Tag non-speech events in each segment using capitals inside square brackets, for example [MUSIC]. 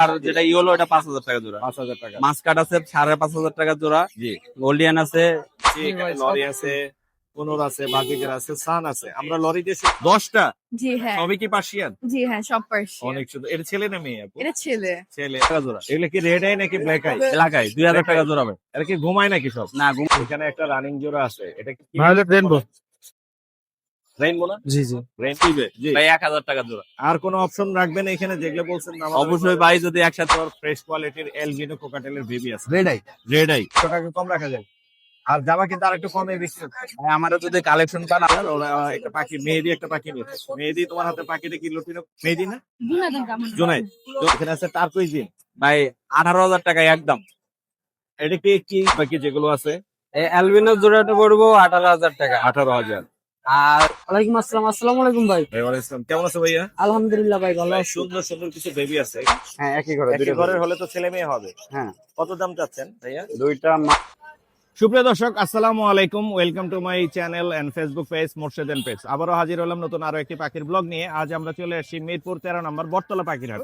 আর যেটা ইয়েলো এটা পাঁচ হাজার টাকা জোড়া। পাঁচ হাজার টাকা। মাস্কাট আছে সাড়ে পাঁচ হাজার টাকা জোড়া। জি। গোল্ডিয়ান আছে। লরি আছে কোনোর আছে বাকিকের আছে সান আছে। আমরা লরি দিয়ে দশটা? জি হ্যাঁ। সবই কি পার্সিয়ান? জি হ্যাঁ সব পার্সিয়ান। অনেক সুন্দর এটা ছেলে না মেয়ে? এটা ছেলে। ছেলে। টাকা জোড়া। এগুলো কি রেড আই নাকি ব্ল্যাক আই এলাকায়। দুই হাজার টাকা জোড়া এটা কি ঘুমায় নাকি সব? না ঘুম এখানে একটা রানিং জোড়া আছে। এটা কি ভায়োলেট রেনবো রেইনবো জি জি। রেইনবো জি। ভাই এক হাজার টাকা জোড়া। আর কোনো অপশন রাখবেন এখানে? যেগুলো বলছেন অবশ্যই ভাই যদি একসাথে ফ্রেশ কোয়ালিটির এলগিনো কোকাটেলের বেবি আছে। রেড আই রেড আই টাকা কম রাখা যায়। আর জামা কিন্তু আর একটু কমে বেশি ভাই আমারও যদি কালেকশন পান একটা পাখি মেহেদি একটা পাখি মেহেদি তোমার হাতে পাখিটা কি লুটিনো? মেহেদি না? জোনাই তো এখানে আছে টার্কুইজিন ভাই আঠারো হাজার টাকা একদম। এটা কি কি বাকি যেগুলো আছে? অ্যালবিনো জোড়াটা পড়ব আঠারো হাজার টাকা। আঠারো হাজার। আর ওয়ালাইকুম আসসালাম। আসসালামু আলাইকুম ভাই। ভাই ওয়ালাইকুম আসসালাম। কেমন আছে ভাইয়া? আলহামদুলিল্লাহ ভাই ভালো আছি। সুন্দর সুন্দর কিছু বেবি আছে। হ্যাঁ একই ঘরে ঘরের হলে তো ছেলে মেয়ে হবে। হ্যাঁ। কত দাম চাচ্ছেন ভাইয়া? দুইটা সুপ্রিয় দর্শক আসসালামু আলাইকুম। Welcome to my channel and Facebook page Morshed and page আবারও হাজির হলাম নতুন আরও একটি পাখির ব্লগ নিয়ে। আজ আমরা চলে আসছি মিরপুর তেরো নম্বর বটতলা পাখির হাট।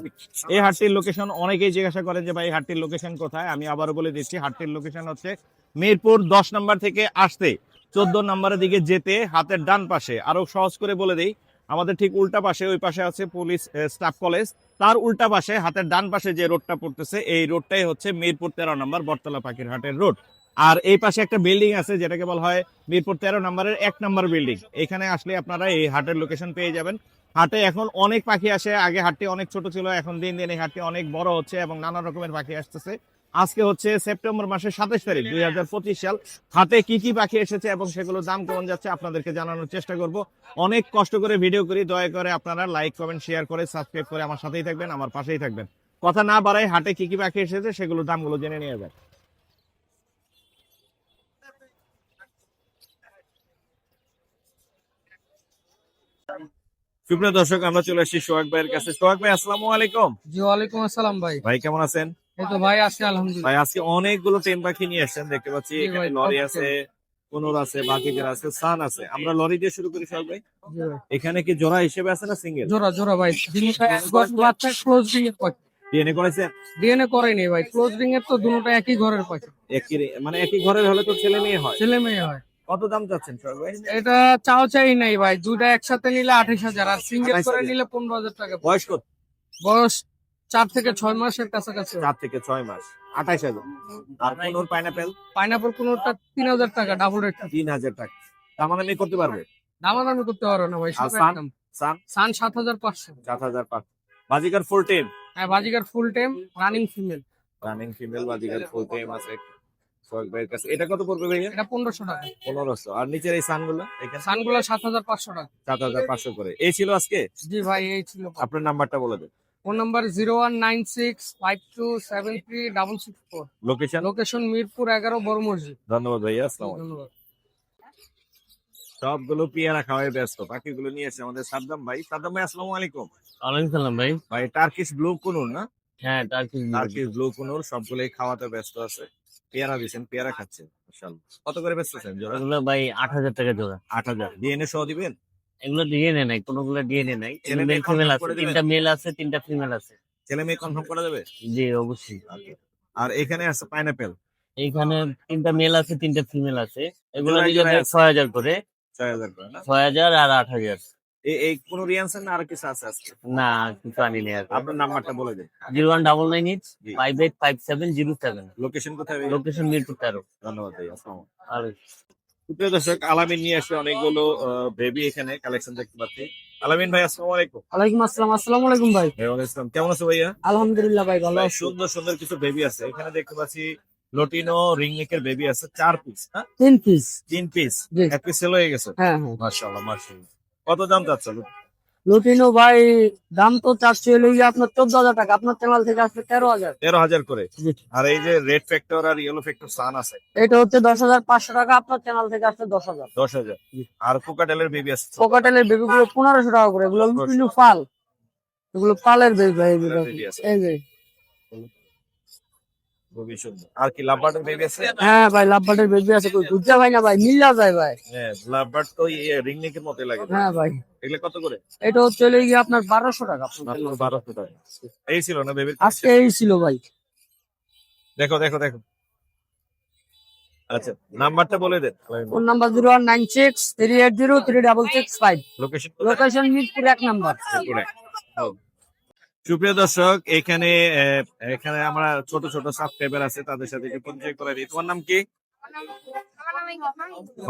এই হাটটির লোকেশন অনেকেই জিজ্ঞাসা করেন যে ভাই হাটটির লোকেশন কোথায়? আমি আবারও বলে দিচ্ছি হাটটির লোকেশন হচ্ছে মিরপুর দশ নম্বর থেকে আসতে। চোদ্দ নম্বরের দিকে যেতে হাতের ডান পাশে। আরও সহজ করে বলে দিই, আমাদের ঠিক উল্টা পাশে, ওই পাশে আছে পুলিশ স্টাফ কলেজ। তার উল্টা পাশে, হাতের ডান পাশে যে রোডটা পড়তেছে, এই রোডটাই হচ্ছে মিরপুর তেরো নম্বর বটতলা পাখির হাটের রোড। আর এই পাশে একটা বিল্ডিং আছে, যেটাকে বলা হয় মিরপুর তেরো নম্বরের এক নম্বর বিল্ডিং। এখানে আসলে আপনারা এই হাটের লোকেশন পেয়ে যাবেন। হাটে এখন অনেক পাখি আসে, আগে হাটটি অনেক ছোট ছিল, এখন দিন দিন এই হাটটি অনেক বড় হচ্ছে এবং নানা রকমের পাখি আসতেছে। আজকে হচ্ছে সেপ্টেম্বর মাসের সাতাশ তারিখ দুই হাজার পঁচিশ সাল। হাটে কি কি পাখি এসেছে এবং সেগুলোর দাম কেমন যাচ্ছে আপনাদেরকে জানানোর চেষ্টা করব। অনেক কষ্ট করে ভিডিও করি দয়া করে আপনারা লাইক কমেন্ট শেয়ার করে সাবস্ক্রাইব করে আমার সাথেই থাকবেন আমার পাশেই থাকবেন। কথা না বাড়াই হাটে কি কি পাখি এসেছে সেগুলোর দামগুলো জেনে নিয়ে যায় সুপ্রিয় দর্শক আমরা চলে আসছি সোহাগ ভাইয়ের কাছে। সোহাগ ভাই আসসালামু আলাইকুম। জি ওয়ালাইকুম আসসালাম ভাই। ভাই কেমন আছেন? ভাই আছি আলহামদুলিল্লাহ। ভাই আজকে অনেকগুলো টেন পাখি নিয়ে আসছেন দেখতে পাচ্ছি। এখানে লরি আছে কোনোর আছে বাকিদের আছে সান আছে। আমরা লরি দিয়ে শুরু করি সোহাগ ভাই। এখানে কি জোড়া হিসেবে আছে না সিঙ্গেল? জোড়া জোড়া ভাই। [LAUGHS] একবার বাচ্চা ক্লোজ রিং এর পাখি। ডিএনএ করেছেন? ডিএনএ করেনি ভাই ক্লোজ রিং এর তো একই ঘরের পাখি। একই মানে একই ঘরের হলে তো ছেলে মেয়ে হয়। ছেলে মেয়ে হয়। কত দাম চাচ্ছেন ভাই? এটা চাও চাই নাই ভাই দুইটা একসাথে নিলে আঠাশ হাজার আর সিঙ্গেল 28,000 করে নিলে পনেরো হাজার টাকা। বয়স কত? বয়স চার থেকে ছয় মাসের কাছাকাছি চার থেকে ছয় মাস। আঠাইশ হাজার। আর কোনোর পাইনাপেল পাইনাপল কোনোটা তিন হাজার টাকা ডাবল রেট তিন হাজার টাকা। দামাদামি করতে পারবে? দামাদামি করতে পারো না ভাই সান? সান? সান সাত হাজার পাঁচশো। সাত হাজার পাঁচ বাজিকার ফুল টেম হ্যাঁ বাজিকার full time running female running female বাজিকার full tame আছে। এটা কত পড়বে ভাইয়া? এটা পনেরোশো টাকা। পনেরোশো। আর নিচের এই সানগুলো এখানে? সানগুলো সাত হাজার পাঁচশো টাকা। সাত হাজার পাঁচশো করে। এই ছিল আজকে? জি ভাই এই ছিল। আপনার নাম্বারটা বলে দেন। Phone number zero one nine six five two seven three double six four. Location location Mirpur এগারো বড় মসজিদ। ধন্যবাদ ভাইয়া আসসালাম ধন্যবাদ। সবগুলো পেয়ারা খাওয়াই ব্যস্ত বাকিগুলো নিয়ে এসে আমাদের সাদ্দাম ভাই। সাদ্দাম ভাই আসসালামু আলাইকুম। ওয়ালাইকুম সালাম ভাই। ভাই টার্কিশ ব্লু কুনুর না? হ্যাঁ টার্কি টার্কিশ ব্লু কুনুর সবগুলোই খাওয়াতে ব্যস্ত আছে। পেয়ারা দিয়েছেন পেয়ারা খাচ্ছেন। কত করে বেচতেছেন জোড়া? এগুলো ভাই আট হাজার টাকা জোড়া। আট হাজার। ডিএনএ সহ দিবেন? এগুলো ডিএনএ নাই কোনোগুলো ডিএনএ নাই। ফিমেল আছে তিনটা মেল আছে তিনটা ফিমেল আছে। ছেলে মেয়ে কনফার্ম করা যাবে? জি অবশ্যই। আর এখানে আছে পাইনাপেল এইখানে তিনটা মেল আছে তিনটা ফিমেল আছে। এগুলো আছে। ছয় হাজার করে। ছয় হাজার করে ছয় হাজার আর আট হাজার। এই কোন রিয়ানসেন না আর কিছু আছে আজকে? না কিছু আনিনি আর। আপনার নাম্বারটা বলে দেন। Zero one double nine eight five eight five seven zero seven. Location কোথায়? লোকেশন মিরপুর তেরো। ধন্যবাদ আলাইকুম। সুপ্রিয় দর্শক আলামিন নিয়ে আসলে অনেকগুলো বেবি এখানে কালেকশন দেখতে পাচ্ছি। আলামিন ভাই আসসালামু আলাইকুম। ওয়ালাইকুম আসসালাম আসসালামু আলাইকুম ভাই। ভাই ওয়ালাইকুম আসসালাম। কেমন আছো ভাইয়া? আলহামদুলিল্লাহ ভাই ভালো আছি। সুন্দর সুন্দর কিছু বেবি আছে। এখানে দেখতে পাচ্ছি লটিনো রিংনেকের বেবি আছে চার পিস হ্যাঁ? তিন পিস তিন পিস এক পিস সেল হয়ে গেছে। হ্যাঁ হ্যাঁ। মাশাআল্লাহ মাশাআল্লাহ। কত দাম যাচ্ছে লুটিনো ভাই দাম তো চারশো এলো আপনার চোদ্দ হাজার টাকা আপনার চ্যানেল থেকে আসবে তেরো হাজার। তেরো হাজার করে। আর এই যে রেড ফ্যাক্টর আর ইয়েলো ফ্যাক্টর সান আছে। এটা হচ্ছে দশ হাজার পাঁচশো টাকা আপনার চ্যানেল থেকে আসবে দশ হাজার। দশ হাজার। আর কোকাটেলের বেবি আছে। কোকাটেলের বেবি গুলো পনেরোশো টাকা করে এগুলো লুটিনো পাল। এগুলো পালের বেবি ভাই এগুলো। এই যে। খুবই সুন্দর। আর কি লাভবার্ডের বেবি আছে? হ্যাঁ ভাই লাভবাটের বেবি আছে কই বুঝা ভাই না ভাই মিল্লা যায় ভাই। হ্যাঁ লাভবার্ড তো রিং নেকের মতো লাগে। হ্যাঁ ভাই। এগুলো কত করে? এটা গিয়ে আপনার টাকা। টাকা। এই ছিল না আজকে এই ছিল ভাই। দেখো দেখো দেখো। আচ্ছা নাম্বারটা বলে দেন। Phone number zero one nine six three eight zero three double six five. Location location Mirpur এক নাম্বার। সুপ্রিয় দর্শক এখানে এখানে আমরা ছোট ছোট সাবস্ক্রাইবার আছে তাদের সাথে একটু পরিচয় করে দিই। তোমার নাম কি?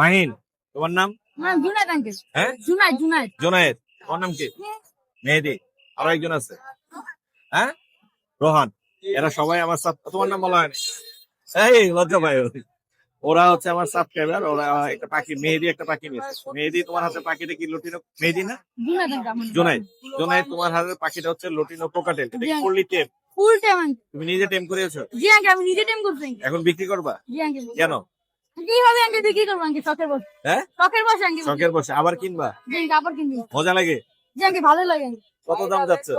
মাহিন তোমার নাম? হ্যাঁ? জোনায়েদ তোমার নাম কি? মেহেদি। আরও একজন আছে। হ্যাঁ? রোহান। এরা সবাই আমার তোমার নাম বলা হয়নি। এই লজ্জা ভাই ওরা হচ্ছে আমার সাবস্ক্রাইবার ওরা একটা পাখি মেহেদি একটা পাখি নিয়েছে। মেহেদি তোমার হাতে পাখিটা কি লুটিনো? মেহেদি না? জোনায়েদ জোনায়েদ তোমার হাতে পাখিটা হচ্ছে লুটিনো জি। ফুললি টেপ ফুল আঙ্কেল তুমি নিজে টেম করেছ? জি আঙ্কেল আমি নিজে টাইম করছি। এখন বিক্রি করবা? জি আঙ্কেল কেন? কীভাবে আঙ্কেল বিক্রি করব আঙ্কেল শখের বসে। হ্যাঁ? শখের বসে আঙ্কেল শখের বসে। আবার কিনবা? জি আঙ্কেল আবার কিনবি। মজা লাগে? জি আঙ্কেল ভালো লাগে। কত দাম যাচ্ছে?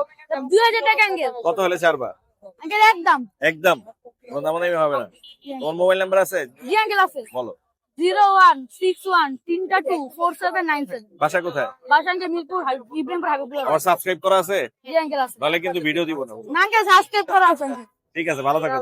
দুই হাজার টাকা আঙ্কেল কত হলে ছাড়বা? একদম। একদম। কোনো নেই হবে না। তোমার মোবাইল নাম্বার আছে? জি আঙ্কেল আছে। বলো। জিরো ওয়ান সিক্স ওয়ান তিনটা two four seven nine seven. বাসা কোথায়? বাসা আঙ্কেল মিরপুর ইব্রাহিমপুর হাবিবুল্লাহ আমার সাবস্ক্রাইব করা আছে? জি আঙ্কেল আছে। তাহলে কিন্তু ভিডিও দিব না। না আঙ্কেল সাবস্ক্রাইব করা আছে ঠিক আছে ভালো থাকো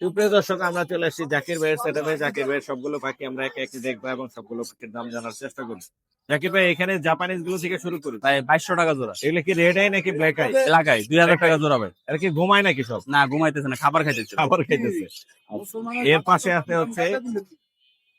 সুপ্রিয় দর্শক আমরা চলে আসছি জাকির ভাইয়ের সেটাপে জাকির ভাইয়ের সবগুলো পাখি আমরা একে একে দেখব এবং সবগুলো পাখির দাম জানার চেষ্টা করব। জাকির ভাই এখানে জাপানিজগুলো থেকে শুরু করি। ভাই বাইশশো টাকা জোড়া। এগুলো কি রেড আই নাকি ব্ল্যাক আই এলাকায় দুই হাজার টাকা জোড়া ভাই। এটা কি ঘুমায় নাকি সব? না ঘুমাইতেছে না খাবার খাইতেছে। খাবার খাইতেছে। এর পাশে আছে হচ্ছে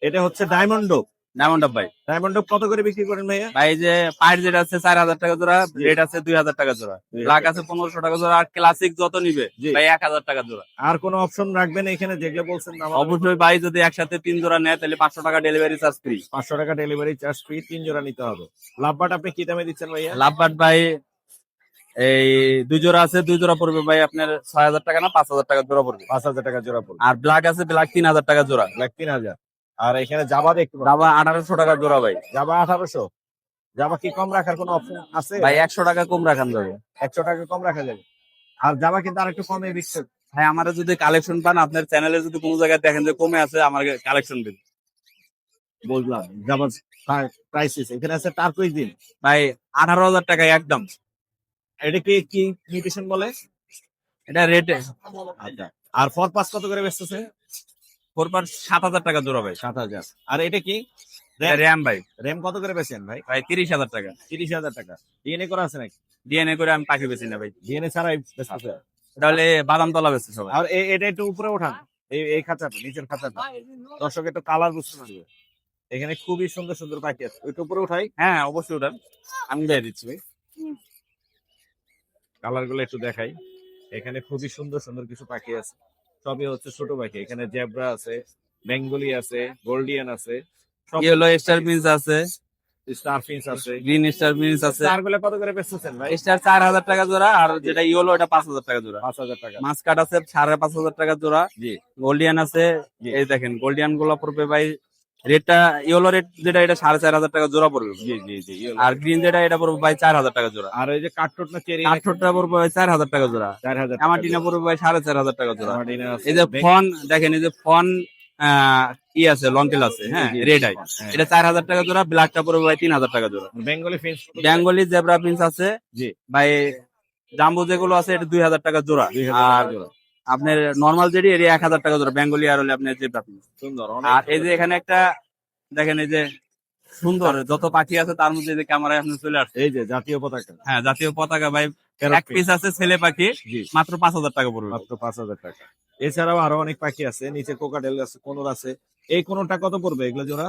এটা হচ্ছে ডায়মন্ড ডায়মন্ড ভাই। ডায়মন্ড কত করে বিক্রি করেন ভাইয়া? ভাই যে পায়ের যেটা আছে চার হাজার টাকা জোড়া রেড আছে দুই হাজার টাকা জোড়া। ব্ল্যাক আছে পনেরোশো টাকা জোড়া আর ক্লাসিক যত নিবে ভাই এক হাজার টাকা জোড়া। আর কোনো অপশন রাখবেন এখানে? যেগুলো বলছেন অবশ্যই ভাই যদি একসাথে তিন জোড়া নেয় তাহলে পাঁচশো টাকা ডেলিভারি চার্জ ফ্রি পাঁচশো টাকা ডেলিভারি চার্জ ফ্রি তিন জোড়া নিতে হবে। লাভবাট আপনি কি দামে দিচ্ছেন ভাইয়া? লাভবাট ভাই এই দুই জোড়া আছে দুই জোড়া পড়বে ভাই আপনার ছয় হাজার টাকা না পাঁচ হাজার টাকা জোড়া পড়বে। পাঁচ হাজার টাকা জোড়া পড়বে। আর ব্ল্যাক আছে ব্ল্যাক তিন হাজার টাকা জোড়া। ব্ল্যাক তিন হাজার। আর এখানে জাবা দেখতে। রাবা আঠারোশো টাকা জোড়া ভাই। জাবা আঠারোশো। জাবা কি কম রাখার কোনো অপশন আছে? ভাই একশো টাকা কম রাখান যাবে। একশো টাকা কম রাখা যাবে। আর জাবা কিন্তু আর একটু কমে বিকছে ভাই আমার যদি কালেকশন পান আপনার চ্যানেলে যদি কোনো জায়গায় দেখেন যে কমে আছে আমার কালেকশন দিন। বুঝলাম। জাবা প্রাইসিস এখানে আছে টার্কুইজ দিন। ভাই আঠারো হাজার টাকা একদম। এটা কি কি মিউটেশন বলে? এটা রেট আচ্ছা। আর ফর পাস কত করে বেচতেছে? ফোর পার সাত হাজার টাকা জোড়া ভাই। সাত হাজার। আর এটা কি? র্যাম? ভাই। র্যাম কত করে বেচেন ভাই? ভাই তিরিশ হাজার টাকা। তিরিশ হাজার টাকা। ডিএনএ করা আছে নাকি? ডিএনএ করে আমি পাখি বেছি না ভাই। ডিএনএ ছাড়াই এটা বাদাম তলা বেছে সবাই। আর এটা একটু উপরে ওঠান। এই এই খাঁচাটা নিচের খাঁচাটা। দর্শক একটু কালার বুঝতে পারবে। এখানে খুবই সুন্দর সুন্দর পাখি আছে। একটু উপরে উঠাই। হ্যাঁ অবশ্যই ওটা আমি দিয়ে দিচ্ছি ভাই। কালারগুলো একটু দেখাই। এখানে খুবই সুন্দর সুন্দর কিছু পাখি আছে। সবই হচ্ছে ছোট পাখি। এখানে জেব্রা আছে বেঙ্গলি আছে গোল্ডিয়ান আছে ইয়েলো স্টার বিনস আছে। স্টার ফিন্স আছে। গ্রিন স্টার বিনস আছে। স্টারগুলো কত করে বেচতেছেন ভাই? স্টার চার হাজার টাকা জোড়া আর যেটা ইয়েলো এটা পাঁচ হাজার টাকা জোড়া। পাঁচ হাজার টাকা। মাস্কাট আছে সাড়ে পাঁচ হাজার টাকা জোড়া। জি। গোল্ডিয়ান আছে। এই দেখেন গোল্ডিয়ানগুলো পড়বে ভাই রেটটা ইয়েলো রেট যেটা এটা সাড়ে চার হাজার টাকা জোড়া পড়বে। জি জি জি আর গ্রিন যেটা এটা পড়বে ভাই চার হাজার টাকা জোড়া। আর ওই যে কাঠঠোট না চেরি কাঠঠোরটা পড়বে ভাই চার হাজার টাকা জোড়া। চার হাজার আমার টিনা পড়বে ভাই সাড়ে চার হাজার টাকা জোড়া। এই যে ফন দেখেন এই যে ফন ই আছে লন্টেল আছে হ্যাঁ। রেড আই হ্যাঁ। এটা চার হাজার টাকা জোড়া ব্ল্যাকটা পড়বে ভাই তিন হাজার টাকা জোড়া। Bengali finch Bengali zebra finch আছে। জি। ভাই জাম্বো যেগুলো আছে এটা দুই হাজার টাকা জোড়া। আর। আপনার নর্মাল যেটি এর এক হাজার টাকা জোড়া বেঙ্গলি আর হলে আপনার জেব্রা প্রিন্স সুন্দর আর এই যে এখানে একটা দেখেন এই যে সুন্দর যত পাখি আছে তার মধ্যে যে ক্যামেরায় আপনি চলে আসছে এই যে জাতীয় পতাকা। হ্যাঁ জাতীয় পতাকা ভাই এক পিস আছে ছেলে পাখি মাত্র পাঁচ হাজার টাকা পড়বে। মাত্র পাঁচ হাজার টাকা। এছাড়াও আরও অনেক পাখি আছে নিচে কোকাডেল আছে কোনোর আছে। এই কোনোটা কত পড়বে এগুলো জোড়া?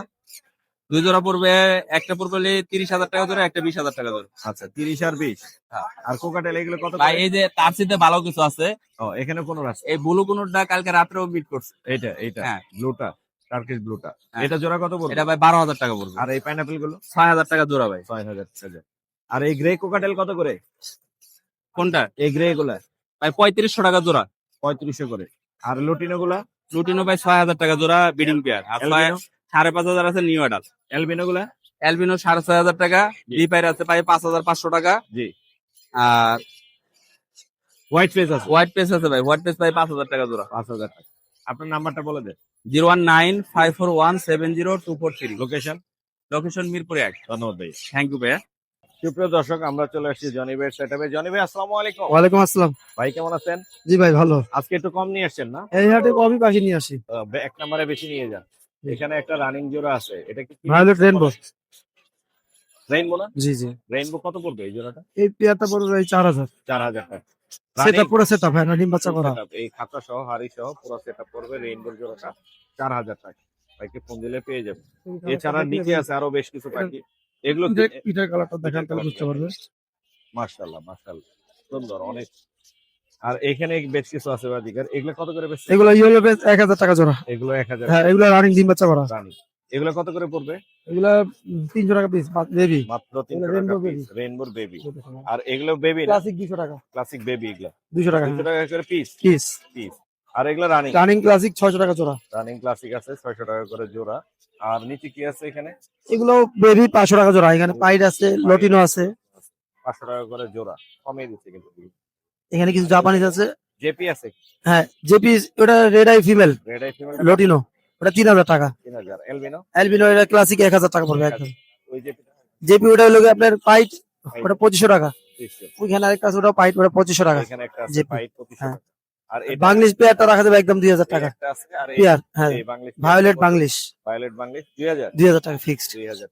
দুই জোড়া পড়বে একটা পড়বে তিরিশ হাজার টাকা জোড়া একটা বিশ হাজার টাকা জোড়া আচ্ছা তিরিশ আর বিশ? হ্যাঁ। আর কোকাডেল এগুলো কত ভাই এই যে তার সাথে ভালো কিছু আছে। ও এখানে কোনোর আছে এই ব্লু কোনোটা কালকে রাত্রেও বিট করছে। এইটা এইটা হ্যাঁ। ব্লুটা টার্কিশ ব্লুটা। হ্যাঁ। এটা জোড়া কত পড়বে? এটা ভাই বারো হাজার টাকা পড়বে। আর এই পাইনাপেলগুলো? ছয় হাজার টাকা জোড়া ভাই। ছয় হাজার টাকা আর এই গ্রে কোকাটেল কত করে? কোনটা? এই গ্রে গুলা। ভাই পঁয়ত্রিশশো টাকা জোড়া। পঁয়ত্রিশশো করে। আর লুটিনো গুলা লুটিনো ভাই ছয় হাজার টাকা জোড়া বিডিং পেয়ার আর সাড়ে পাঁচ হাজার আছে নিউ অ্যাডাল অ্যালবিনো গুলা? অ্যালবিনো সাড়ে ছয় হাজার টাকা জি। ডিপাইর আছে ভাই পাঁচ হাজার পাঁচশো টাকা। জি। আর হোয়াইট ফেস আছে। হোয়াইট পেস আছে ভাই হোয়াইট পেস ভাই পাঁচ হাজার টাকা জোড়া। পাঁচ হাজার টাকা। আপনার নাম্বারটা বলে দেন। Zero one nine five four one seven zero two four three. Location location Mirpur এক। ধন্যবাদ ভাই। থ্যাংক ইউ ভাইয়া। সুপ্রিয় দর্শক আমরা চলে আসছি জনি ভাইয়ের সেটআপে জনি ভাই আসসালামু আলাইকুম। ওয়ালাইকুম আসসালাম। ভাই কেমন আছেন? জি ভাই ভালো। আজকে একটু কম নিয়ে আসছেন না? এই হাটে কবি পাখি নিয়ে আসি। এক নম্বরে বেশি নিয়ে যান। এখানে একটা রানিং জোড়া আছে। এটা কি ভায়োলেট রেনবো রেইনবো না? জি জি। রেইনবো কত পড়বে এই জোড়াটা? এই পেয়ারটা পড়বে ভাই চার হাজার। চার হাজার টাকা সেটা পুরো সেটা ভাই না ডিম বাচ্চা করা। এই খাতা সহ হাড়ি সহ পুরো সেটা পড়বে রেইনবোর জোড়াটা। চার হাজার টাকা। ভাইকে ফোন দিলে পেয়ে যাবে। এছাড়া নিচে আছে। আরও বেশ কিছু পাখি। এগুলো পিঠের কালারটা দেখেন তাহলে বুঝতে পারবে মার্শাল্লাহ মার্শাল্লাহ সুন্দর অনেক আর এখানে বেশ কিছু আছে বাদিকার এগুলো কত করে বেশি এগুলো ইয়েলো বেস এক হাজার টাকা জোড়া। এগুলো এক হাজার হ্যাঁ এগুলো রানিং ডিম বাচ্চা করা। রানি এগুলো কত করে পড়বে? এগুলো তিনশো টাকা পিস বেবি মাত্র তিনশো টাকা rainbow baby। বেবি আর এগুলো বেবি ক্লাসিক দুশো টাকা। ক্লাসিক বেবি এগুলো। দুশো টাকা। দুশো টাকা করে পিস পিস পিস আর এগুলো রানিং রানিং ক্লাসিক ছয়শো টাকা জোড়া। রানিং ক্লাসিক আছে ছয়শো টাকা করে জোড়া। আর নিচে কি আছে এখানে? এগুলো বেবি পাঁচশো টাকা জোড়া। এখানে পাইড আছে লটিনো আছে। পাঁচশো টাকা করে জোড়া। কমিয়ে দিচ্ছে কিন্তু। এখানে কিছু জাপানিজ আছে। জেপি আছে। হ্যাঁ জেপি ওটা red eye female red eye female lutino ওটা তিন হাজার টাকা। তিন হাজার। এলবিনো অ্যালবিনো এটা ক্লাসিক এক হাজার টাকা পড়বে একদম। ওই জেপি জেপি ওটা হলো আপনার পাইট ওটা পঁচিশশো টাকা। ওইখানে আরেকটা আছে ওটা পাইট ওটা পঁচিশশো টাকা। এখানে একটা আছে JP পাইপ পঁচিশশো হ্যাঁ। আর এটা বাংলিশ পেয়ারটা রাখা যাবে একদম দুই হাজার এই টাকা। একটা আছে আর এই- পেয়ার হ্যাঁ। এই ভায়োলেট বাংলিশ ভায়োলেট বাংলিশ দুই হাজার? দুই হাজার টাকা ফিক্সড দুই হাজার।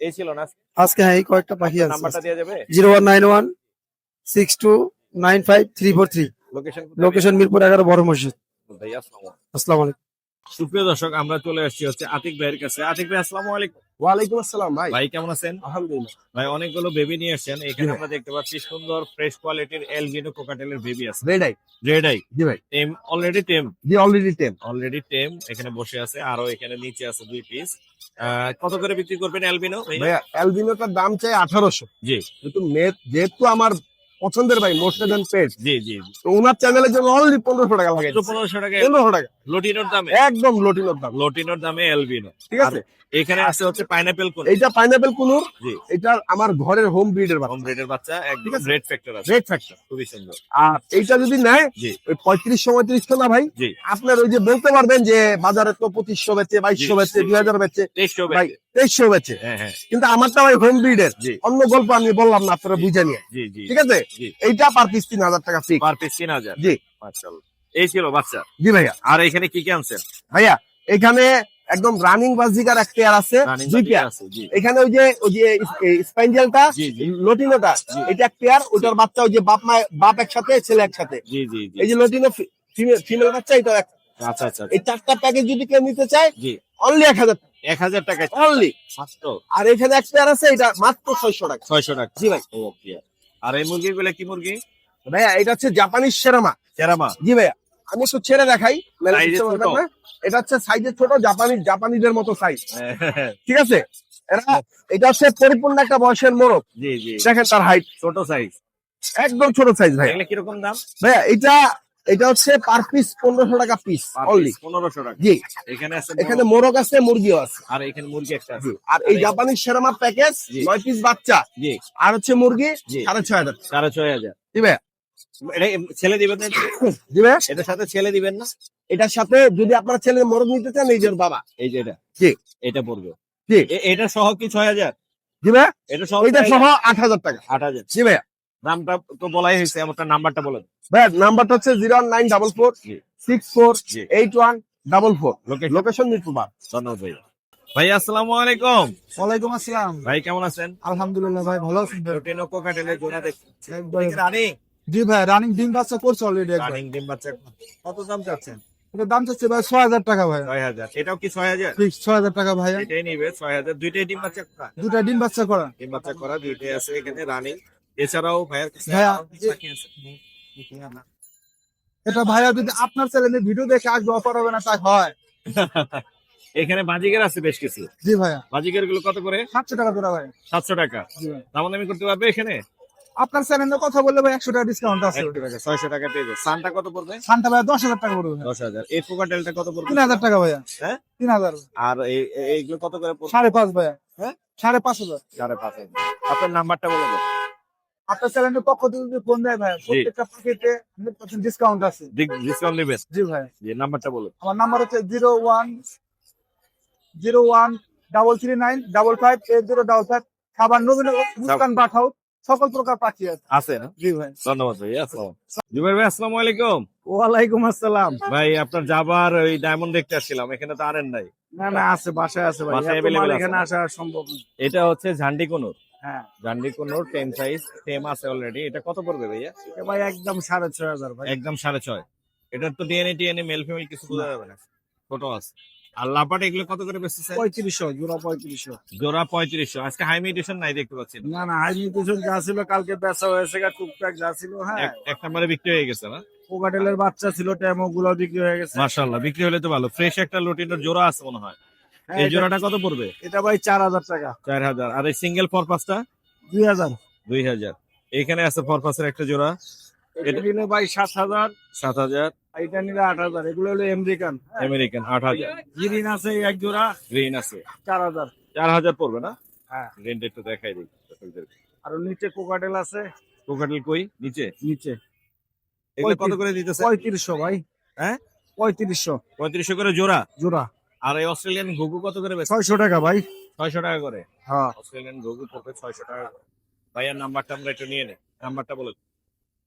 এই ছিল না? আজকে হ্যাঁ এই কয়েকটা পাখি আছে। নাম্বারটা দেওয়া যাবে? Zero one nine one six two nine five three four three. Location location Mirpur এগারো বড় মসজিদ। আসসালামু আলাইকুম। সুপ্রিয় দর্শক আমরা চলে আসছি হচ্ছে আতিক ভাইয়ের কাছে। আতিক ভাই আসসালামু আলাইকুম। ওয়ালাইকুম আসসালাম ভাই। ভাই কেমন আছেন? আলহামদুলিল্লাহ। ভাই অনেকগুলো বেবি নিয়ে আসছেন। এখানে আমরা দেখতে পাচ্ছি সুন্দর ফ্রেশ কোয়ালিটির এলবিনো কোকাটেলের বেবি আছে। রেড আই রেড আই জি ভাই। টেম অলরেডি টেম জি অলরেডি টেম অলরেডি টেম এখানে বসে আছে। আরও এখানে নিচে আছে দুই পিস কত করে বিক্রি করবেন অ্যালবিনো ভাইয়া? অ্যালবিনোটার দাম চাই আঠারোশো। জি। কিন্তু মেয়ে যেহেতু আমার পছন্দের ভাই মোর্শেদ এন্ড পেট জি জি তো ওনার চ্যানেলের জন্য অনলি পনেরোশো টাকা লাগে পনেরোশো টাকা পনেরোশো টাকা। লোটিনোর দামে? একদম লটিনোর দাম। লোটিনোর দামে এলবিনো ঠিক আছে? এখানে আছে হচ্ছে পাইনাপেল কোন এইটা পাইনাপেল কুনুর। এটা আমার ঘরের হোম ব্রিডের বাচ্চা। হোম ব্রিডের বাচ্চা একদম রেড ফ্যাক্টর আছে। রেড ফ্যাক্টর খুবই সুন্দর। আর এইটা যদি নেয়। ওই পঁয়ত্রিশশো পঁয়ত্রিশশো না ভাই। আপনার ওই যে বলতে পারবেন যে বাজারে তো পঁচিশশো বেচে বাইশশো বেচে জি। দুই হাজার বেচে। টেস্ট হবে ভাই তেইশশো বেচে। হ্যাঁ হ্যাঁ। কিন্তু আমারটা ভাই হোম ব্রিডের অন্য গল্প আমি বললাম না আপনারা বুঝে নিয়ে। ঠিক আছে? এইটা পার পিস তিন হাজার টাকা ফিক্স পার পিস তিন হাজার। জি। মাশাআল্লাহ। এই ছিল বাচ্চা। জি ভাইয়া। আর এখানে কি কি আনছেন? ভাইয়া এখানে একদম রানিং বাজিকার এক পেয়ার আছে দুই পেয়ার এখানে ওই যে ওই যে স্পাইঞ্জেলটা লটিনোটা এটা এক পেয়ার ওটার বাচ্চা ওই যে বাপ মা বাপ একসাথে ছেলে একসাথে। এই যে লটিনো ফিমেল বাচ্চা এটা আচ্ছা আচ্ছা এই চারটা প্যাকেজ যদি কেউ নিতে চায় জি। অনলি এক হাজার এক হাজার টাকা। অনলি আর এখানে এক পেয়ার আছে এটা মাত্র ছয়শো টাকা। ছয়শো টাকা। জি ভাই। আর এই মুরগিগুলো কি মুরগি? ভাইয়া এটা হচ্ছে জাপানিজ সেরামা সেরামা জি ভাইয়া। আমি একটু ছেড়ে দেখাই মেলা Size এ বুঝতে ছোট। পারবেন না? এটা হচ্ছে সাইজের ছোট জাপানিজ জাপানিজের মতো সাইজ ঠিক আছে? এরা এটা হচ্ছে পরিপূর্ণ একটা বয়সের মোরগ। দেখেন তার হাইট ছোট সাইজ একদম ছোট সাইজ ভাই কীরকম দাম? ভাইয়া এটা এটা হচ্ছে পার পিস পনেরোশো টাকা পিস অনলি পনেরোশো টাকা। জি। এখানে আছে এখানে মোরগ। আছে মুরগিও আছে। আর এখানে মুরগি একটা আছে। আর এই জাপানি সেরামা প্যাকেজ। নয় পিস বাচ্চা। জি। আর হচ্ছে মুরগি সাড়ে ছয় হাজার সাড়ে ছয় হাজার। জি ভাইয়া। এটা ছেলে দিবেন ভাইয়া এটার সাথে ছেলে দিবেন না? এটার সাথে যদি আপনার ছেলে মোরগ নিতে চান এই যে বাবা এই যে এটা। জি। এটা পড়বে। এ- এটা সহ কি ছয় হাজার? ভাইয়া এটা সহ ওইটা সহ আট হাজার টাকা। আট হাজার। জি ভাইয়া? দামটা তো বলাই হয়েছে আমার নাম্বারটা বলেন। ভাইয়া নাম্বারটা হচ্ছে zero nine double four six four eight one double four. Location location Mirpur ধন্যবাদ ভাই ভাই আসসালামু আলাইকুম। ওয়ালাইকুম আসসালাম। ভাই কেমন আছেন? আলহামদুলিল্লাহ ভাই ভালো আছেন রুটিনো কোকাটেলের জোড়া দেখছি। রানি। জি ভাই রানিং ডিম বাচ্চা করছে অলরেডি রানিং ডিম বাচ্চা কত দাম চাচ্ছেন? এটার দাম চাচ্ছে ভাই ছয় হাজার টাকা ভাই। ছয় হাজার। এটাও কি ছয় হাজার? ফিক্স ছয় হাজার টাকা ভাই। এটাই নিবে ছয় হাজার। দুইটাই ডিম বাচ্চা করা? দুটা ডিম বাচ্চা করা। ডিম বাচ্চা করা দুইটাই আছে এখানে রানিং এছাড়াও ভাইয়ের কাছে ভাইয়া। এটা ভাইয়া যদি আপনার চ্যানেলে ভিডিও দেখে আসবে অফার হবে না তাই হয়। [LAUGHS] এখানে বাজিকের আছে বেশ কিছু। জি ভাইয়া। বাজিকেরগুলো কত করে? সাতশো টাকা জোড়া ভাই। সাতশো টাকা। দাম দামি করতে পারবে এখানে? আপনার চ্যানেলে কথা বললে ভাই একশো টাকা ডিসকাউন্ট আছে। ছয়শো টাকা পেয়ে যাবে। সানটা কত পড়বে? সানটা ভাইয়া দশ হাজার টাকা পড়বে দশ হাজার। এই কোকাটেলটা কত পড়বে? তিন হাজার টাকা ভাইয়া। হ্যাঁ? তিন হাজার। আর এই- এই- এইগুলো কত করে সাড়ে পাঁচ ভাইয়া। হ্যাঁ? সাড়ে পাঁচ হাজার। সাড়ে পাঁচ হাজার। আপনার নাম্বারটা বলে দেন। আপনার চ্যানেলের পক্ষ থেকে যদি ফোন দেয় ভাই প্রত্যেকটা প্যাকেটে হান্ড্রেড পার্সেন্ট ডিসকাউন্ট আছে। ডিসকাউন্ট দিবেন জি ভাই যে নাম্বারটা বলুন আমার নাম্বার হচ্ছে zero one zero one double three nine double five eight zero double five. খাবার নবীন মুস্কান বাঠাও সকল প্রকার পাখি আছে। আছে জি ভাই। ধন্যবাদ ভাই আসসালাম ভাই আসসালামু আলাইকুম। ওয়ালাইকুম আসসালাম। ভাই আপনার যাবার ওই ডায়মন্ড দেখতে আসছিলাম এখানে তো আরেন নাই। না না আছে বাসায় আছে ভাই। বাসায় এখানে আসা সম্ভব এটা হচ্ছে ঝান্ডি কোনোর। হ্যাঁ। ঝান্ডি কোনোর টেন সাইজ টেম আছে অলরেডি এটা কত পড়বে ভাইয়া? এ ভাই একদম সাড়ে ছয় হাজার ভাই। একদম সাড়ে ছয়। এটার তো ডিএনএ টিএনএ মেল ফিমেল কিছু বোঝা যাবে না। ছোট আছে। আর লাপাট এগুলো কত করে বেচতেছে পঁয়ত্রিশশো জোড়া পঁয়ত্রিশশো। জোড়া পঁয়ত্রিশশো। আজকে হাই মিউটেশন নাই দেখতে পাচ্ছি না। না হাই নিউট্রিশন যা ছিল কালকে বেচা হয়েছে টুকটাক যা ছিল হ্যাঁ। এক- এক নম্বরে বিক্রি হয়ে গেছে না? কোকাটেলের বাচ্চা ছিল ট্যামো গুলো বিক্রি হয়ে গেছে। মাশাআল্লাহ বিক্রি হলে তো ভালো। ফ্রেশ একটা লোটিনের জোড়া আছে মনে হয়। হ্যাঁ, এই জোড়াটা কত পড়বে? এটা ভাই চার হাজার টাকা। চার হাজার। আর এই সিঙ্গেল ফর পাঁচটা দুই হাজার। দুই হাজার। এখানে আছে ফর পাঁচের একটা জোড়া। এটা নিলে ভাই সাত হাজার। সাত হাজার। এটা নিলে আট হাজার এগুলো হলো আমেরিকান আমেরিকান আট হাজার। গ্রিন আছে এক জোড়া গ্রিন আছে। চার হাজার। চার হাজার পড়বে না? হ্যাঁ। গ্রিনটা একটু দেখাই দিই। আর নিচে কোকাটেল আছে। কোকাটেল কই? নিচে? নিচে। এগুলো কত করে দিতেছে? পঁয়ত্রিশশো ভাই। হ্যাঁ? পঁয়ত্রিশশো। পঁয়ত্রিশশো করে জোড়া? জোড়া। আর এই অস্ট্রেলিয়ান ঘুঘু কত করে ছয়শো টাকা ভাই। ছয়শো টাকা করে? হ্যাঁ। অস্ট্রেলিয়ান ঘুঘু পড়বে ছয়শো টাকা করে। ভাইয়ার নাম্বারটা আমরা একটু নিয়ে নেই। নাম্বারটা বলে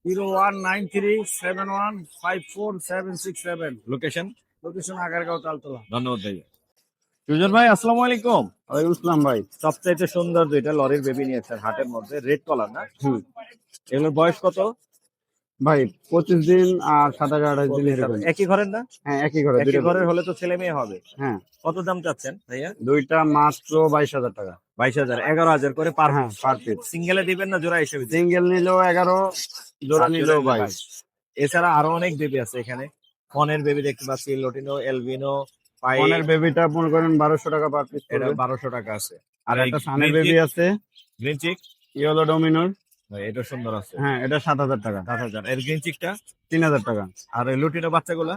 zero one nine three seven one five four seven six seven location location Agargaon Taltala ধন্যবাদ ভাইয়া সুজন ভাই আসসালামু আলাইকুম। ওয়ালাইকুম আসসালাম ভাই। সবচাইতে সুন্দর দুইটা লরির বেবি নিয়েছেন হাটের মধ্যে রেড কলার না? এগুলোর বয়স কত? ভাই পঁচিশ দিন আর সাতাশ আঠাশ দিন একই ঘরের না? হ্যাঁ একই ঘরে একই ঘরের হলে তো ছেলে মেয়ে হবে। হ্যাঁ। কত দাম চাচ্ছেন ভাইয়া? দুইটা মাত্র বাইশ হাজার টাকা। বাইশ হাজার এগারো হাজার করে পার হ্যাঁ পার পিস সিঙ্গেলে দিবেন না জোড়া হিসেবে সিঙ্গেল নিলেও এগারো জোড়া নিলেও বাইশ। এছাড়া আরও অনেক বেবি আছে এখানে। ফনের বেবি দেখতে পাচ্ছি লটিনো এলভিনো ফোনের বেবিটা মনে করেন বারোশো টাকা পার পিস এটা বারোশো টাকা আছে। আর একটা সানের বেবি আছে। গ্রিন চিক ইয়েলো ডোমিনোর এটা সুন্দর আছে। হ্যাঁ এটা সাত হাজার টাকা। সাত হাজার। এর গ্রিন চিকটা তিন হাজার টাকা। আর লুটিনো বাচ্চাগুলা?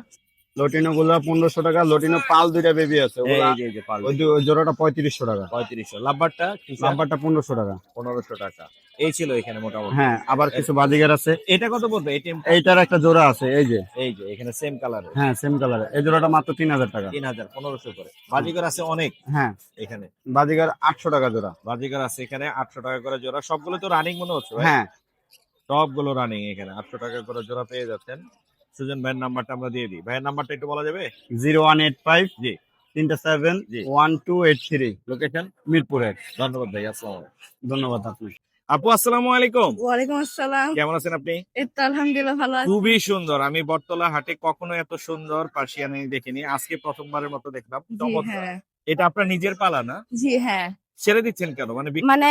লটিনো গুলা পনেরোশো টাকা লটিনো পাল দুইটা বেবি আছে ওই জোড়াটা পঁয়ত্রিশশো টাকা। পঁয়ত্রিশশো। লাভবারটা নাম্বারটা পনেরোশো টাকা। পনেরোশো টাকা। এই ছিল এখানে মোটামুটি। হ্যাঁ আবার কিছু বাজিগার আছে। এটা কত এটিএম এইটার একটা জোড়া আছে এই যে। এই যে এখানে সেম কালার হ্যাঁ সেম কালার এই জোড়াটা মাত্র তিন হাজার টাকা। তিন হাজার পনেরোশো করে। বাজিগর আছে অনেক হ্যাঁ। এখানে। বাজিগার আটশো টাকা জোড়া। বাজিগর আছে এখানে আটশো টাকা করে জোড়া। সবগুলো তো রানিং মনে হচ্ছে? হ্যাঁ। সবগুলো রানিং এখানে। আটশো টাকা করে জোড়া পেয়ে যাচ্ছেন। সুজন ভাইয়ের নাম্বারটা আমরা দিয়ে দিই। ভাইয়ের নাম্বারটা একটু বলা যাবে? জিরো ওয়ান এইট ফাইভ জি। তিনটা সেভেন জি। One two eight three. Location মিরপুরের ধন্যবাদ ভাই আসসালাম ধন্যবাদ আপনি আপু আসসালামু আলাইকুম। ওয়ালাইকুম আসসালাম। কেমন আছেন আপনি? এই তো আলহামদুলিল্লাহ ভালো আছি। খুবই সুন্দর। আমি বটতলা হাটে কখনো এত সুন্দর পার্সিয়ান দেখিনি। আজকে প্রথমবারের মতো দেখলাম। হ্যাঁ। এটা আপনার নিজের পালা না? জি হ্যাঁ। ছেড়ে দিচ্ছেন কেন? মানে মানে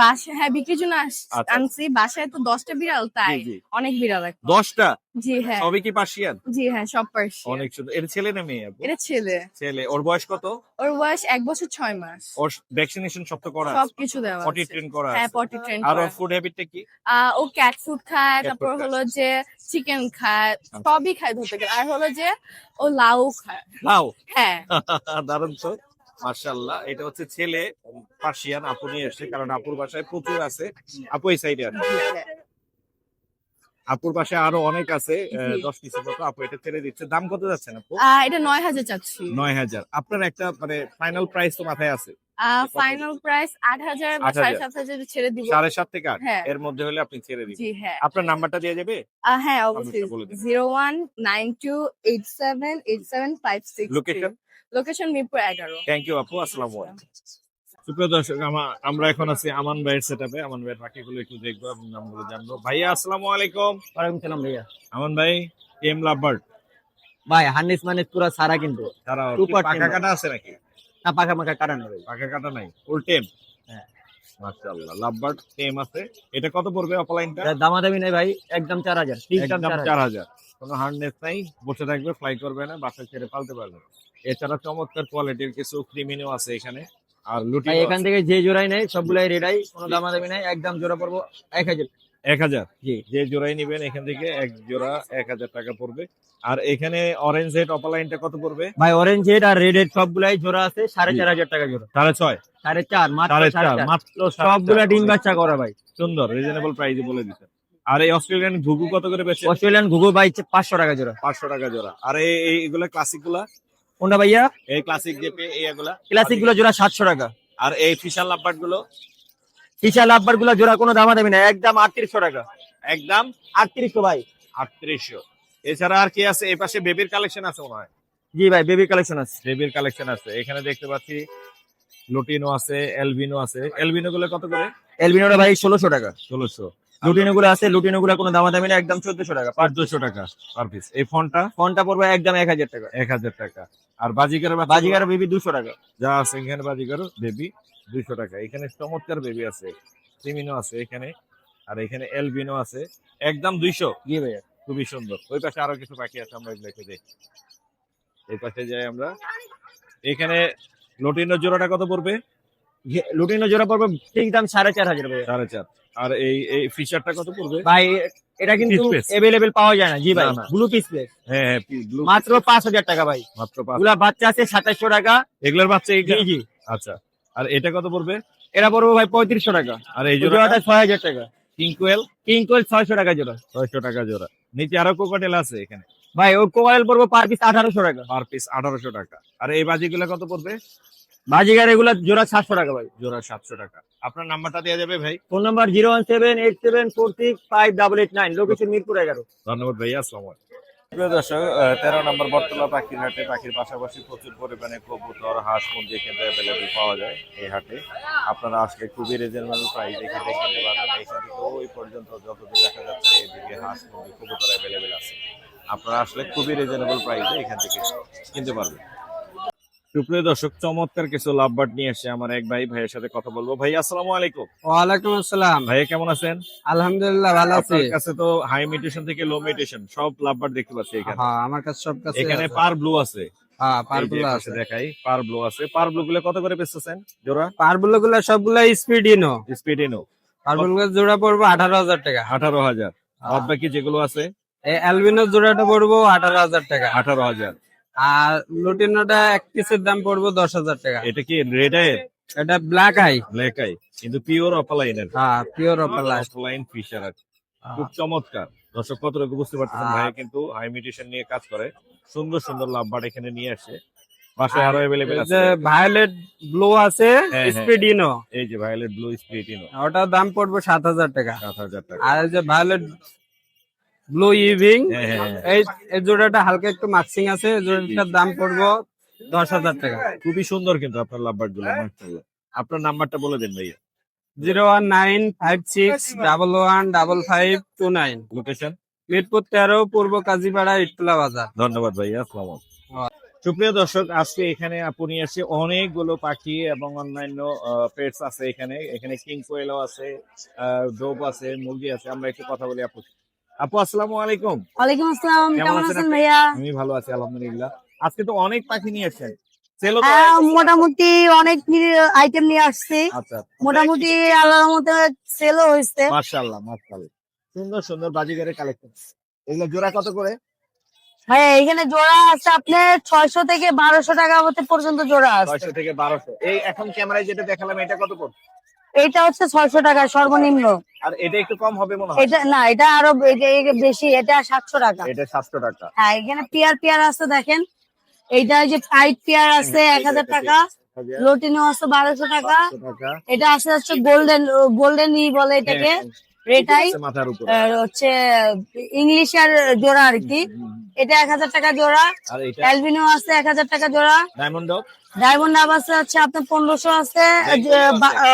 বাসা হ্যাঁ বিক্রির জন্য আস- আচ্ছা। আনছি। বাসায় তো দশটা বিড়াল তাই। অনেক বিড়াল। দশটা? জি হ্যাঁ। সবই কি পার্সিয়ান? জি হ্যাঁ সব পার্সি অনেক সুন্দর। এটা ছেলে না মেয়ে? এটা ছেলে। ছেলে। ওর বয়স কত? ওর বয়স এক বছর ছয় মাস। ওর ভ্যাকসিনেশন সব তো করা সব কিছু দেওয়া পটি ট্রেন করা হ্যাঁ পটি ট্রেন আর ওর ফুড হ্যাবিটটা কি? ও ক্যাট ফুড খায় তারপর হলো যে চিকেন খায় আচ্ছা। সবই খায় ধরতে গেলে। আর হলো যে ও লাউ খায়। লাও হ্যাঁ। [LAUGHS] দারুণ তো। মার্শাল্লাহ এটা হচ্ছে ছেলে পার্সিয়ান আপু নিয়ে এসছে কারণ আপুর বাসায় প্রচুর আছে। আপু এই সাইডে আছে। আপুর পাশে আরও অনেক আছে দশ পিসের মতো। আপু এটা ছেড়ে দিচ্ছে। দাম কত যাচ্ছে আপু? এটা নয় হাজার চাচ্ছি। নয় হাজার। আপনার একটা মানে ফাইনাল প্রাইস তো মাথায় আছে। ফাইনাল প্রাইস আট হাজার সাড়ে সাত হাজার ছেড়ে দিব। সাড়ে সাত থেকে আট? হ্যাঁ। এর মধ্যে হলে আপনি ছেড়ে দিবেন। হ্যাঁ। আপনার নাম্বারটা দিয়ে যাবে? হ্যাঁ অবশ্যই। Zero one nine two eight seven eight seven five six location location Mirpur এগারো। থ্যাংক ইউ আপু আসসালামু আলাইকুম। সুপ্রিয় দর্শক আমরা এখন আছি আমান ভাইয়ের সেটআপে আমান ভাইয়ের বাকিগুলো একটু দেখব আপনার নামগুলো জানব। ভাইয়া আসসালামু আলাইকুম। ওয়ালাইকুম সালাম ভাইয়া। আমান ভাই এম লাভবার্ড ভাই হান্ডিস মানে পুরা সারা কিন্তু। Super পাকা কাটা আছে নাকি? না পাকা মাকা কাটানো ভাই। পাকা কাটা নাই ফুল টেম হ্যাঁ। মাশাআল্লাহ লাভবার্ড টেম আছে। এটা কত পড়বে অফলাইনটা দামাদামি নাই ভাই। একদম চার হাজার একদম চার হাজার। কোনো হার্ডনেস নাই বসে থাকবে ফ্লাই করবে না বাসায় ছেড়ে পালতে পারবে এছাড়া চমৎকার কোয়ালিটির কিছু ক্রিমিনিও আছে এখানে। আর লুটি এখান থেকে যে জোড়াই নেই সবগুলাই রেডাই কোনো দামাদামি নাই একদম জোড়া পড়ব এক হাজার। এক হাজার? জি। যে জোড়াই নিবেন এখান থেকে এক জোড়া এক হাজার টাকা পড়বে। আর এখানে অরেঞ্জ হেড অপালাইনটা কত পড়বে? ভাই অরেঞ্জ হেড আর রেড হেড সবগুলাই জোড়া আছে সাড়ে চার হাজার টাকা জোড়া। সাড়ে ছয়? সাড়ে চার সাড়ে চার মাত্র সবগুলা ডিম বাচ্চা করা ভাই। সুন্দর রিজনেবল প্রাইসে বলে দিতে আর এই অস্ট্রেলিয়ান ঘুঘু কত করে বেচে? অস্ট্রেলিয়ান ঘুঘু ভাই পাঁচশো টাকা জোড়া। পাঁচশো টাকা জোড়া। আর এই এই- এগুলা ক্লাসিকগুলা? কোনটা ভাইয়া? এই ক্লাসিক যে এইগুলা ক্লাসিকগুলো জোড়া সাতশো টাকা। আর এই ফিশাল লাভবার্ডগুলো? টিশা লাভবারগুলো জোড়া কোনো দামা দামি না একদম আটত্রিশশো টাকা। একদম? আটত্রিশশো ভাই। আটত্রিশশো। এছাড়া আর কি আছে? এই পাশে বেবির কালেকশন আছে মনে হয়? জি ভাই বেবি কালেকশন আছে। বেবির কালেকশন আছে। এখানে দেখতে পাচ্ছি লুটিনো আছে এলবিনো আছে। এলবিনো গুলো কত করে? এলবিনোটা ভাই ষোলোশো টাকা। ষোলোশো। লুটিনো গুলো আছে লুটিনো গুলো কোনো দামা দামি না একদম চোদ্দশো টাকা পাঁচ দুশো টাকা পার পিস এই ফোনটা? ফোনটা পড়বে একদম এক হাজার টাকা। এক হাজার টাকা। আর বাজিকার বাজিগার বেবি দুশো টাকা। যা আছে এখানে বাজিকার বেবি টাকা। এখানে চমৎকার বেবি আছে সিমিনো আছে এখানে আর এখানে এলবিনো আছে একদম দুইশো। জি ভাইয়া। খুবই সুন্দর। ওই পাশে আরও কিছু পাখি আছে আমরা এগুলো একটু দেখি এই পাশে যাই আমরা। এখানে লটিনো জোড়াটা কত পড়বে? ঘে- লুটিনো জোড়া পড়বে ঠিক দাম সাড়ে চার হাজার সাড়ে চার। আর এই এই ফিচারটা কত পড়বে? ভাই এটা কিন্তু piece। পাওয়া যায় না। জি ভাই। ব্লু পিস প্লেস হ্যাঁ হ্যাঁ ব্লু মাত্র পাঁচ হাজার টাকা ভাই। মাত্র পাঁচ। গুলা বাচ্চা আছে সাতাশশো টাকা। এগুলোর বাচ্চা জি জি। আচ্ছা। আর এটা কত পড়বে? এরা পড়বে ভাই পঁয়ত্রিশশো টাকা। আর এই জোড়াটা জোড়াটা ছয় হাজার টাকা। কিংকুয়েল কিং কোয়েল ছয়শো টাকা জোড়া। ছয়শো টাকা জোড়া। নিচে আরও কোকাটেল আছে এখানে? ভাই ওর কোয়াইল পড়বে পার পিস আঠারোশো টাকা। পার পিস আঠারোশো টাকা। আর এই বাজিগুলো কত পড়বে? বাজিগার এগুলা জোড়া সাতশো টাকা ভাই। জোড়া সাতশো টাকা। আপনার নাম্বারটা দেওয়া যাবে ভাই? Phone number zero one seven eight seven four six five double eight nine location Mirpur এগারো। ধন্যবাদ ভাইয়া আসসালাম প্রিয় দর্শক তেরো নম্বর বটতলা পাখির হাটে পাখির পাশাপাশি প্রচুর পরিমাণে কবুতর হাঁস মুরগি কিন্তু অ্যাভেলেবেল পাওয়া যায় এই হাটে। আপনারা আসলে খুবই রিজনেবল প্রাইস এখানে কিনতে পারবেন। এখান থেকে ওই পর্যন্ত যতদূর দেখা যাচ্ছে এদিকে হাঁস মুরগি কবুতর অ্যাভেলেবেল আছে। আপনারা আসলে খুবই রিজনেবল প্রাইসে এখান থেকে কিনতে পারবেন। সুপ্রিয় দর্শক চমৎকার কিছু লাভবার্ড নিয়ে এসে আমার এক ভাই ভাইয়ের সাথে কথা বলব। ভাই আসসালামু আলাইকুম। ওয়ালাইকুম আসসালাম। ভাইয়া কেমন আছেন? আলহামদুলিল্লাহ ভালো আছি। আপনার কাছে তো হাই মিউটেশন থেকে লো মিউটেশন সব লাভবার্ড দেখতে পাচ্ছি এখানে। হ্যাঁ আমার কাছে সব কাছে এখানে পার ব্লু আছে। হ্যাঁ এই যে আছে। দেখাই পার ব্লু আছে। পার ব্লু গুলো কত করে বেচতেছেন জোড়া? পারগুলো গুলো সবগুলো স্পিডিনো স্পিডিনো পারগুলো জোড়া পড়ব টাকা। বাদ বাকি যেগুলো আছে? এই অ্যালবিনো জোড়াটা পড়ব আঠারো হাজার টাকা। আঠারো হাজার। আর লুটিনোটা এক পিসের দাম পড়ব দশ হাজার টাকা। এটা কি রেড আই এটা ব্ল্যাক আই ব্ল্যাক আই কিন্তু পিওর অপালাইনের হ্যাঁ পিওর অপালাস অফলাইন ফিশার আছে খুব চমৎকার। দর্শক কতটুকু বুঝতে পারতেছেন। ভাই কিন্তু হাই মিউটেশন নিয়ে কাজ করে। সুন্দর সুন্দর লাভবার্ড এখানে নিয়ে আসে। বাসায় আরও অ্যাভেলেবেল আছে। ভায়োলেট ব্লু আছে। স্পিডিনো এই যে ভায়োলেট ব্লু স্পিরিটিনো ওটার দাম পড়বে সাত হাজার টাকা। সাত হাজার টাকা। আর এই যে ভায়োলেট ব্লু ইভিং হ্যাঁ হ্যাঁ হ্যাঁ। এই এই জোড়াটা হালকা একটু মাক্সিং আছে জোড়াটার দাম পড়ব দশ হাজার টাকা। খুবই সুন্দর কিন্তু আপনার লাভবার্ডগুলো আপনার নাম্বারটা বলে দিন ভাইয়া। Zero one nine five six double one double five two nine. Location Mirpur তেরো পূর্ব কাজীপাড়া ইটলা বাজার। ধন্যবাদ ভাইয়া আসসালাম সুপ্রিয় দর্শক আজকে এখানে আপনি এসে অনেকগুলো পাখি এবং অন্যান্য পেটস আছে এখানে। এখানে কিং কোয়েলও আছে ডোব আছে মুরগি আছে। আমরা একটু কথা বলি আপু আপু আসসালামু আলাইকুম। ওয়ালাইকুম আসসালাম কেমন আছেন ভাইয়া? আমি ভালো আছি আলহামদুলিল্লাহ। আজকে তো অনেক পাখি নিয়ে এসেছেন সেলো হ্যাঁ মোটামুটি অনেক আইটেম নিয়ে আসছি। আচ্ছা মোটামুটি আল্লাহর মতো সেলও হয়েছে। মাশাআল্লাহ মাশাআল্লাহ। সুন্দর সুন্দর বাজিগারের কালেকশন এগুলো জোড়া কত করে? হ্যাঁ এখানে জোড়া আছে আপনার ছয়শো থেকে বারোশো টাকা পর্যন্ত জোড়া আছে। ছয়শো থেকে বারোশো। এই এখন ক্যামেরায় যেটা দেখালাম এটা কত পড়ছে এইটা হচ্ছে ছয়শো টাকা সর্বনিম্ন। আর এটা একটু কম হবে মনে হয়। এটা না এটা আরও এটা- এটা বেশি এটা সাতশো টাকা। এটা সাতশো টাকা। হ্যাঁ এখানে পিয়ার পেয়ার আছে দেখেন। এইটা যে পিয়ার আছে এক হাজার টাকা। লোটিনো আছে বারোশো টাকা। টাকা। এটা আছে হচ্ছে গোল্ডেন গোল্ডেন ই বলে এটাকে। এটাই হচ্ছে ইংলিশ আর জোড়া আর কি। এটা এক হাজার টাকা জোড়া। অ্যালবিনো আছে এক হাজার টাকা জোড়া। ডায়মন্ড ডায়মন্ড আপ আছে হচ্ছে আপনার পনেরোশো আছে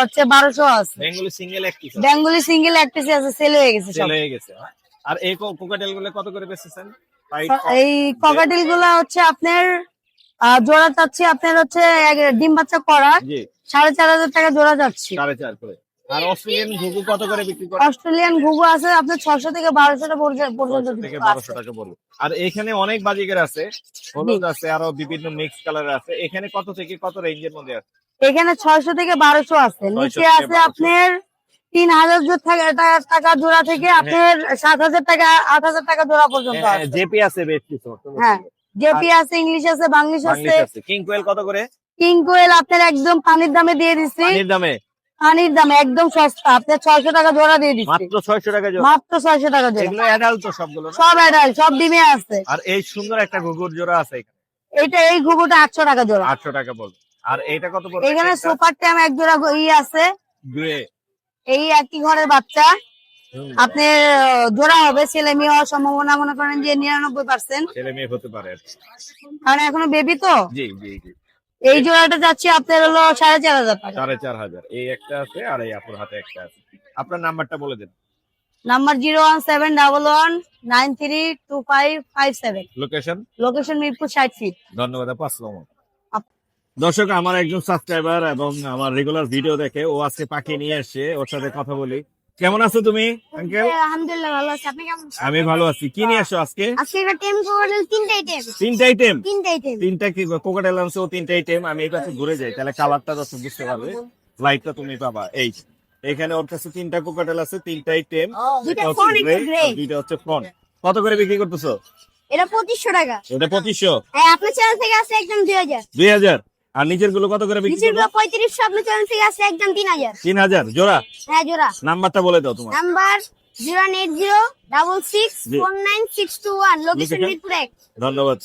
হচ্ছে বারোশো আছে। বেঙ্গলি সিঙ্গেল এক পিস বেঙ্গলি সিঙ্গেল এক পিস আছে সেল হয়ে গেছে সব। সেল হয়ে গেছে। আর এই কোকাটেলগুলো কত করে বেচেছেন? এই ককাটিলগুলা হচ্ছে আপনার জোড়া চাচ্ছি আপনার হচ্ছে ডিম বাচ্চা করা সাড়ে চার হাজার টাকা জোড়া যাচ্ছি। সাড়ে চার করে। আর অস্ট্রেলিয়ান ঘুঘু কত করে বিক্রি করে? অস্ট্রেলিয়ান ঘুঘু আছে আপনার থেকে টাকা পর্যন্ত থেকে টাকা বলব আর এখানে অনেক বাজিকের আছে হলুদ আছে আরও বিভিন্ন মিক্স কালার আছে। এখানে কত থেকে কত রেঞ্জের মধ্যে আছে? এখানে ছয়শো থেকে বারোশো আছে। নিচে আছে আপনার তিন হাজার টাকা জোড়া থেকে আপনার সাত হাজার টাকা আট হাজার টাকা জোড়া পর্যন্ত আছে। জেপি আছে বেশ কিছু হ্যাঁ। জেপি আছে ইংলিশ আছে বাংলিশ আছে বাংলিশ আছে। কিং কোয়েল কত করে? কিং কোয়েল আপনার একদম পানির দামে দিয়ে দিচ্ছি পানির দামে? পানির দাম একদম সস্তা। আপনার ছয়শো টাকা জোড়া দিয়ে দিচ্ছি। মাত্র ছয়শো টাকা জোড়া। মাত্র ছয়শো টাকা জোড়া। এগুলো অ্যাডাল্ট তো সবগুলো সব অ্যাডাল সব ডিমে আছে। আর এই সুন্দর একটা ঘুঘুর জোড়া আছে এটা এই ঘুঘুটা আটশো টাকা জোড়া। আটশো টাকা বলব। আর এইটা কত পড়বে? এখানে এটা? সুপার ট্যাম এক জোড়া ই আছে। এই একই ঘরের বাচ্চা। আপনার আহ, জোড়া হবে। ছেলে মেয়ে হওয়ার সম্ভাবনা মনে করেন যে নিরানব্বই পার্সেন্ট ছেলে মেয়ে হতে পারে কারণ এখনও বেবি তো? জি জি জি। এই জোড়াটা যাচ্ছে আপনার হলো সাড়ে চার হাজার টাকা। সাড়ে চার হাজার। এই একটা আছে আর এই আপুর হাতে একটা আছে। আপনার নাম্বারটা বলে দেন। Number zero one seven double one nine three two five five seven. Location location Mirpur ষাট ফিট ধন্যবাদ আপু আসসালামু। দর্শক আমার একজন সাবস্ক্রাইবার এবং আমার রেগুলার ভিডিও দেখে ও আজকে পাখি নিয়ে এসছে ওর সাথে কথা বলি। কেমন আছো তুমি? আঙ্কেল আলহামদুলিল্লাহ ভালো আছি। আপনি কেমন আছেন? আমি ভালো আছি। কি নিয়ে আসছো আজকে? আজকে একটা টেম কোকাটেল তিনটা আইটেম তিনটা আইটেম তিনটা আইটেম তিনটা কি কোকাটেল আনছো তিনটা আইটেম আমি এই পাশে ঘুরে যাই তাহলে কালারটা যত বুঝতে পারবে। লাইটটা তুমি পাবা। এই এখানে ওর কাছে তিনটা কোকাটেল আছে তিনটা আইটেম দুইটা হচ্ছে ফ্রন্ট কত করে বিক্রি করতেছো? এটা পঁচিশশো টাকা। এটা পঁচিশশো। হ্যাঁ আপনার চ্যানেল থেকে আছে একদম দুই হাজার। দুই হাজার? আর নিচেরগুলো কত করে বিক্রি নিচের করব? গুলো চ্যানেল থেকে আছে একদম তিন হাজার। তিন হাজার জোড়া? হ্যাঁ জোড়া। নাম্বারটা বলে দাও তোমার। Number zero eight zero double six জি। Four nine six two one location Mirpur এক। ধন্যবাদ।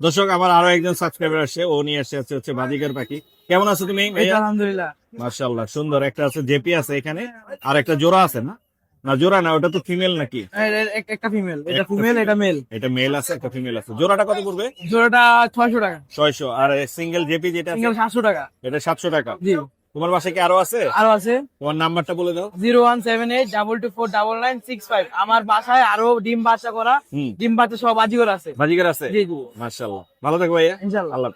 দর্শক আমার আরও একজন সাবস্ক্রাইবার আসছে ও নিয়ে আসছে হচ্ছে হচ্ছে বাজিকার পাখি। কেমন আছো তুমি আলহামদুলিল্লাহ। মাশাআল্লাহ সুন্দর। একটা আছে জেপি আছে এখানে আর একটা জোড়া আছে না? না জোড়া না ওটা তো ফিমেল নাকি? একটা ফিমেল এটা female, এটা মেল এটা মেল আছে একটা ফিমেল আছে। জোড়াটা কত পড়বে? জোড়াটা ছয়শো টাকা। ছয়শো। আর সিঙ্গেল জেপি যেটা আছে? সাতশো টাকা। এটা সাতশো টাকা। জি। তোমার বাসায় কি আরও আছে? আরও আছে। তোমার নাম্বারটা বলে দাও। Zero one seven eight double two four double nine six five. আমার বাসায় আরও ডিম বাচ্চা করা ডিম বাচ্চা সব বাজিগর আছে। বাজিকার আছে? জি জি। মাশাআল্লাহ। ভালো থাকো ভাইয়া। ইনশাল্লাহ আল্লাহ।